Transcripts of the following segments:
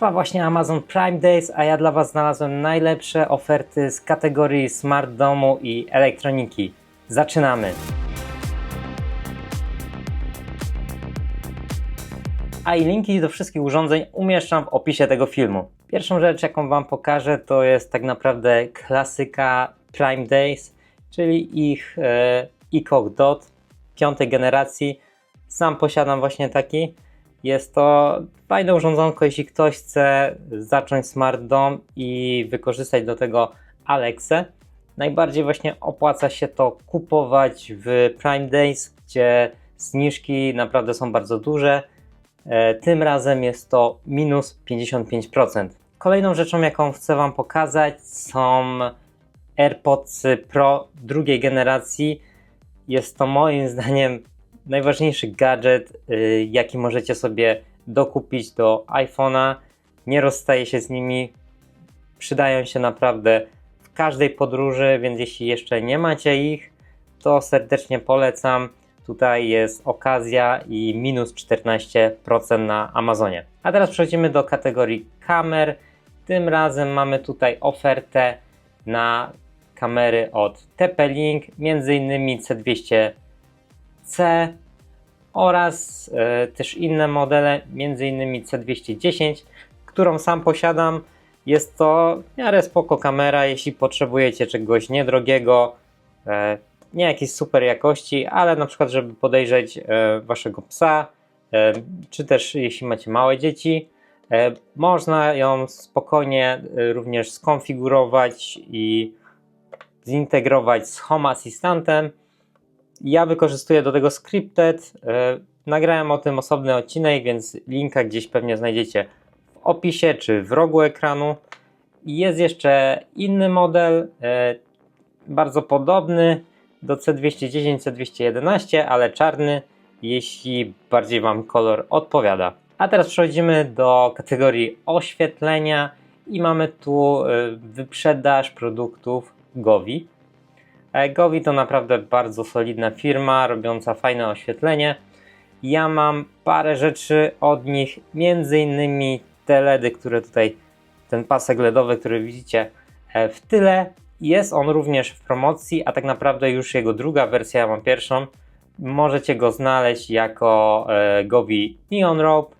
Trwa właśnie Amazon Prime Days, a ja dla Was znalazłem najlepsze oferty z kategorii smart domu i elektroniki. Zaczynamy! A i linki do wszystkich urządzeń umieszczam w opisie tego filmu. Pierwszą rzecz, jaką Wam pokażę, to jest tak naprawdę klasyka Prime Days, czyli ich e, ECOG Dot piątej generacji. Sam posiadam właśnie taki. Jest to fajne urządzonko, jeśli ktoś chce zacząć smart dom i wykorzystać do tego Alexę. Najbardziej właśnie opłaca się to kupować w Prime Days, gdzie zniżki naprawdę są bardzo duże. E, Tym razem jest to minus 55%. Kolejną rzeczą, jaką chcę Wam pokazać, są AirPods Pro drugiej generacji. Jest to moim zdaniem najważniejszy gadżet, y, jaki możecie sobie dokupić do iPhone'a. Nie rozstaje się z nimi. Przydają się naprawdę w każdej podróży, więc jeśli jeszcze nie macie ich, to serdecznie polecam. Tutaj jest okazja i minus 14% na Amazonie. A teraz przechodzimy do kategorii kamer. Tym razem mamy tutaj ofertę na kamery od TP-Link, m.in. C200C oraz e, też inne modele, m.in. C210, którą sam posiadam. Jest to w miarę spoko kamera, jeśli potrzebujecie czegoś niedrogiego, e, nie jakiejś super jakości, ale na przykład, żeby podejrzeć e, waszego psa, czy też jeśli macie małe dzieci, można ją spokojnie również skonfigurować i zintegrować z Home Assistantem. Ja wykorzystuję do tego Scripted. e, Nagrałem o tym osobny odcinek, więc linka gdzieś pewnie znajdziecie w opisie czy w rogu ekranu. Jest jeszcze inny model, e, bardzo podobny do C210, C211, ale czarny, jeśli bardziej Wam kolor odpowiada. A teraz przechodzimy do kategorii oświetlenia i mamy tu e, wyprzedaż produktów Govi. Govi to naprawdę bardzo solidna firma, robiąca fajne oświetlenie. Ja mam parę rzeczy od nich, między innymi te LEDy, które tutaj, ten pasek LEDowy, który widzicie e, w tyle. Jest on również w promocji, a tak naprawdę już jego druga wersja, ja mam pierwszą. Możecie go znaleźć jako e, Govi Neon Rope,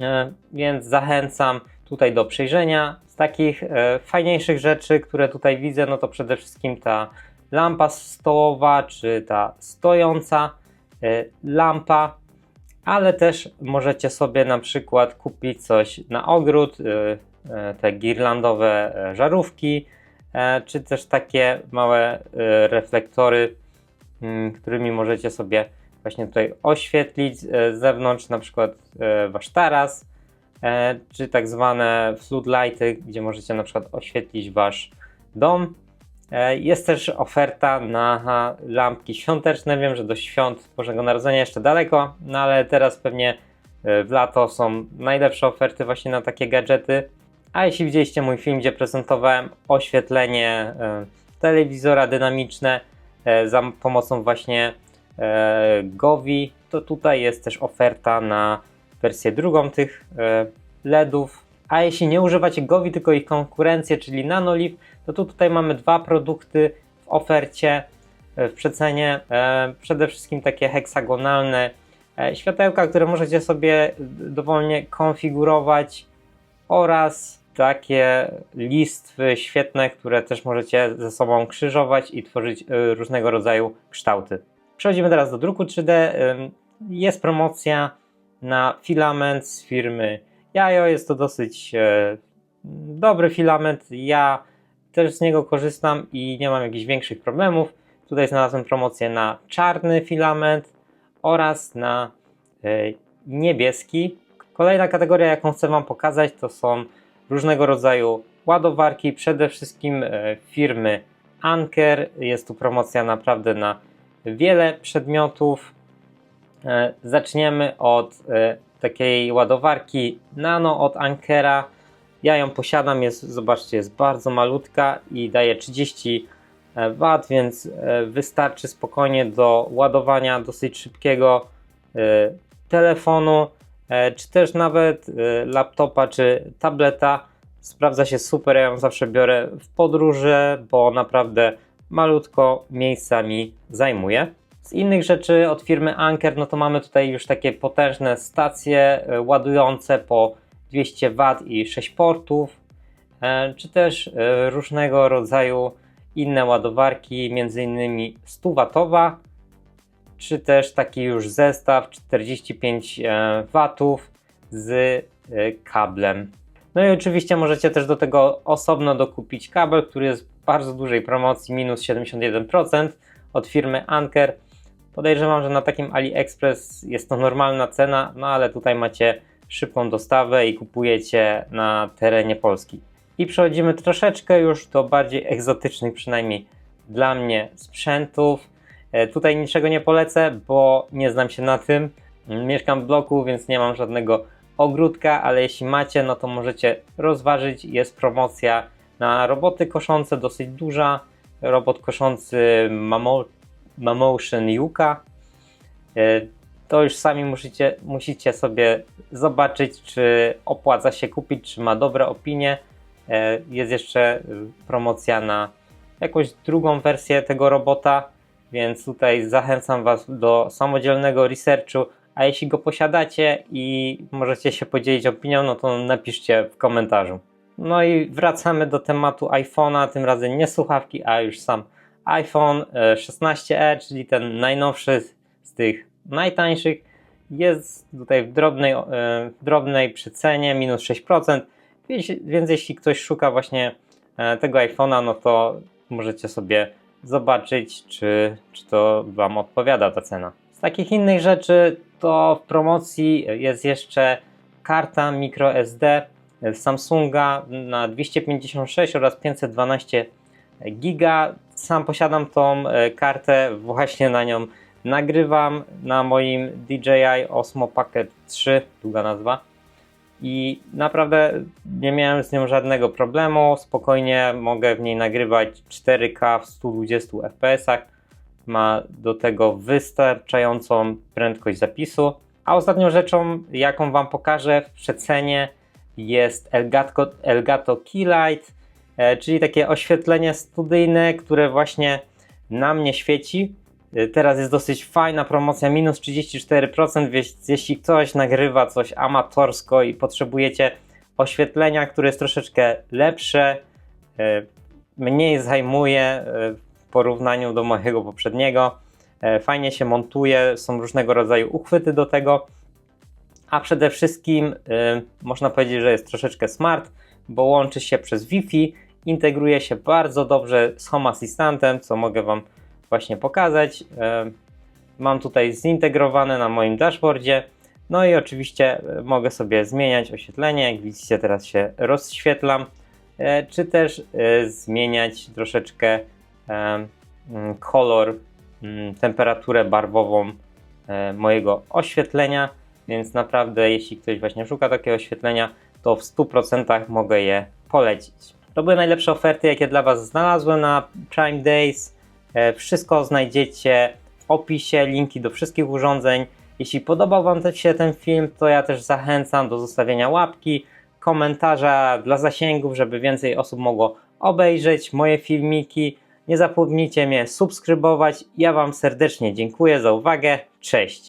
e, więc zachęcam tutaj do przejrzenia. Takich e, fajniejszych rzeczy, które tutaj widzę, no to przede wszystkim ta lampa stołowa, czy ta stojąca e, lampa, ale też możecie sobie na przykład kupić coś na ogród, e, te girlandowe żarówki, czy też takie małe reflektory, mm, którymi możecie sobie właśnie tutaj oświetlić z zewnątrz, na przykład wasz taras, czy tak zwane floodlighty, gdzie możecie na przykład oświetlić wasz dom. E, Jest też oferta na lampki świąteczne. Wiem, że do świąt Bożego Narodzenia jeszcze daleko, no ale teraz pewnie e, w lato są najlepsze oferty właśnie na takie gadżety. A jeśli widzieliście mój film, gdzie prezentowałem oświetlenie e, telewizora dynamiczne e, za pomocą właśnie e, Govi, to tutaj jest też oferta na wersję drugą tych e, LEDów. A jeśli nie używacie Govi, tylko ich konkurencję, czyli Nanolive, to tu tutaj mamy dwa produkty w ofercie, e, w przecenie. E, Przede wszystkim takie heksagonalne światełka, które możecie sobie dowolnie konfigurować oraz takie listwy świetne, które też możecie ze sobą krzyżować i tworzyć różnego rodzaju kształty. Przechodzimy teraz do druku 3D. Ym, Jest promocja na filament z firmy Jajo. Jest to dosyć e, dobry filament. Ja też z niego korzystam i nie mam jakichś większych problemów. Tutaj znalazłem promocję na czarny filament oraz na e, niebieski. Kolejna kategoria, jaką chcę Wam pokazać, to są różnego rodzaju ładowarki, przede wszystkim e, firmy Anker. Jest tu promocja naprawdę na wiele przedmiotów. E, Zaczniemy od e, takiej ładowarki Nano od Ankera. Ja ją posiadam, jest, zobaczcie, jest bardzo malutka i daje 30 W, więc e, wystarczy spokojnie do ładowania dosyć szybkiego e, telefonu. e, czy też nawet e, laptopa czy tableta. Sprawdza się super, ja ją zawsze biorę w podróży, bo naprawdę malutko miejsca mi zajmuje. Z innych rzeczy od firmy Anker, no to mamy tutaj już takie potężne stacje e, ładujące po 200 W i 6 portów, e, czy też e, różnego rodzaju inne ładowarki, innymi 100 W, czy też taki już zestaw 45 W z kablem. No i oczywiście możecie też do tego osobno dokupić kabel, który jest w bardzo dużej promocji, minus 71% od firmy Anker. Podejrzewam, że na takim AliExpress jest to normalna cena, no ale tutaj macie szybką dostawę i kupujecie na terenie Polski. I przechodzimy troszeczkę już do bardziej egzotycznych, przynajmniej dla mnie, sprzętów. E, Tutaj niczego nie polecę, bo nie znam się na tym. Mieszkam w bloku, więc nie mam żadnego ogródka, ale jeśli macie, no to możecie rozważyć. Jest promocja na roboty koszące, dosyć duża. Robot koszący Mamo, Mamotion Yuka. E, To już sami musicie, musicie sobie zobaczyć, czy opłaca się kupić, czy ma dobre opinie. E, Jest jeszcze promocja na jakąś drugą wersję tego robota, więc tutaj zachęcam Was do samodzielnego researchu. A jeśli go posiadacie i możecie się podzielić opinią, no to napiszcie w komentarzu. No i wracamy do tematu iPhone'a, tym razem nie słuchawki, a już sam iPhone e, 16e, czyli ten najnowszy z tych najtańszych. Jest tutaj w drobnej, e, w drobnej przecenie, minus 6%, więc, więc jeśli ktoś szuka właśnie e, tego iPhone'a, no to możecie sobie zobaczyć, czy, czy to Wam odpowiada ta cena. Z takich innych rzeczy to w promocji jest jeszcze karta microSD Samsunga na 256 oraz 512 giga. Sam posiadam tą e, kartę, właśnie na nią nagrywam na moim DJI Osmo Pocket 3, długa nazwa. I naprawdę nie miałem z nią żadnego problemu. Spokojnie mogę w niej nagrywać 4K w 120 fps. Ma do tego wystarczającą prędkość zapisu. A ostatnią rzeczą, jaką Wam pokażę w przecenie, jest Elgato, Elgato Keylight, czyli takie oświetlenie studyjne, które właśnie na mnie świeci. E, Teraz jest dosyć fajna promocja, minus 34%, więc jeśli ktoś nagrywa coś amatorsko i potrzebujecie oświetlenia, które jest troszeczkę lepsze, e, mniej zajmuje e, w porównaniu do mojego poprzedniego, e, fajnie się montuje, są różnego rodzaju uchwyty do tego, a przede wszystkim można powiedzieć, że jest troszeczkę smart, bo łączy się przez Wi-Fi, integruje się bardzo dobrze z Home Assistantem, co mogę Wam właśnie pokazać. Y, mam tutaj zintegrowane na moim dashboardzie. No i oczywiście y, mogę sobie zmieniać oświetlenie, jak widzicie teraz się rozświetlam, y, czy też zmieniać troszeczkę mm, kolor, mm, temperaturę barwową mojego oświetlenia. Więc naprawdę, jeśli ktoś właśnie szuka takiego oświetlenia, to w 100% mogę je polecić. To były najlepsze oferty, jakie dla Was znalazłem na Prime Days. E, Wszystko znajdziecie w opisie, linki do wszystkich urządzeń. Jeśli podobał Wam się ten film, to ja też zachęcam do zostawienia łapki, komentarza dla zasięgów, żeby więcej osób mogło obejrzeć moje filmiki. Nie zapomnijcie mnie subskrybować. Ja Wam serdecznie dziękuję za uwagę. Cześć!